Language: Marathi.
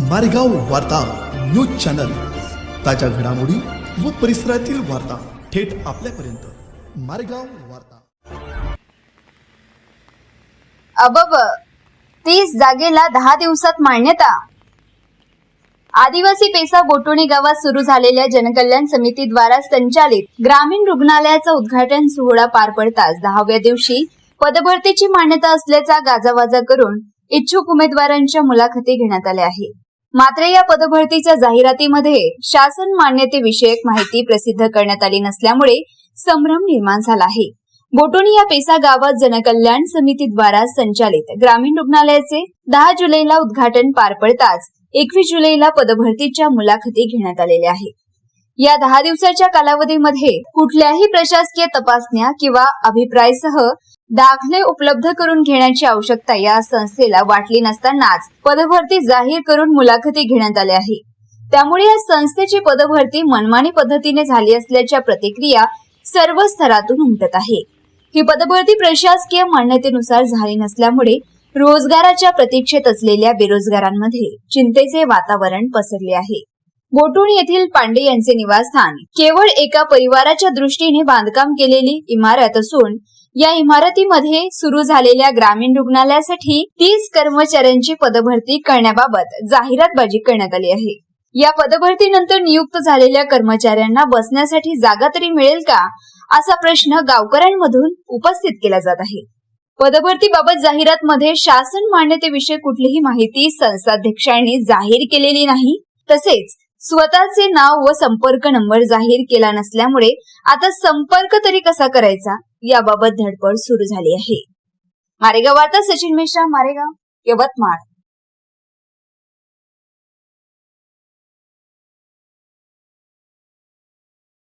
मारेगाव वार्ता न्यूज चॅनल. ताज्या घडामोडी व परिसरातील वार्ता थेट आपल्यापर्यंत. मारेगाव वार्ता. अबब तीस जागेला दहा दिवसात मान्यता. आदिवासी पेसा बोटोणी गावात सुरू झालेल्या जनकल्याण समितीद्वारा संचालित ग्रामीण रुग्णालयाचा उद्घाटन सोहळा पार पडताच दहाव्या दिवशी पदभरतीची मान्यता असल्याचा गाजावाजा करून इच्छुक उमेदवारांच्या मुलाखती घेण्यात आल्या आहे मात्र या पदभरतीच्या जाहिरातीमध्ये शासन मान्यतेविषयक माहिती प्रसिद्ध करण्यात आली नसल्यामुळे संभ्रम निर्माण झाला आहे. बोटोणी या पेसा गावात जनकल्याण समितीद्वारा संचालित ग्रामीण रुग्णालयाचे दहा जुलैला उद्घाटन पार पडताच एकवीस जुलैला पदभरतीच्या मुलाखती घेण्यात आलेल्या आहे या दहा दिवसाच्या कालावधीमध्ये कुठल्याही प्रशासकीय तपासण्या किंवा अभिप्रायसह दाखले उपलब्ध करून घेण्याची आवश्यकता या संस्थेला वाटली नसतानाच पदभरती जाहीर करून मुलाखती घेण्यात आल्या आहे. त्यामुळे या संस्थेची पदभरती मनमानी पद्धतीने झाली असल्याच्या प्रतिक्रिया सर्व स्तरातून उमटत आहे. ही पदभरती प्रशासकीय मान्यतेनुसार झाली नसल्यामुळे रोजगाराच्या प्रतीक्षेत असलेल्या बेरोजगारांमध्ये चिंतेचे वातावरण पसरले आहे. बोटुण येथील पांडे यांचे निवासस्थान. केवळ एका परिवाराच्या दृष्टीने बांधकाम केलेली इमारत असून या इमारतीमध्ये सुरू झालेल्या ग्रामीण रुग्णालयासाठी तीस कर्मचाऱ्यांची पदभरती करण्याबाबत जाहिरातबाजी करण्यात आली आहे. या पदभरतीनंतर नियुक्त झालेल्या कर्मचाऱ्यांना बसण्यासाठी जागा तरी मिळेल का असा प्रश्न गावकऱ्यांमधून उपस्थित केला जात आहे. पदभरतीबाबत जाहिरातमध्ये शासन मान्यतेविषयी कुठलीही माहिती संस्थाध्यक्षांनी जाहीर केलेली नाही तसेच स्वतःचे नाव व संपर्क नंबर जाहीर केला नसल्यामुळे आता संपर्क तरी कसा करायचा? याबाबत धडपड सुरू झाली आहे. मारेगाव वार्ता सचिन मिश्रा मारेगाव यवतमाळ.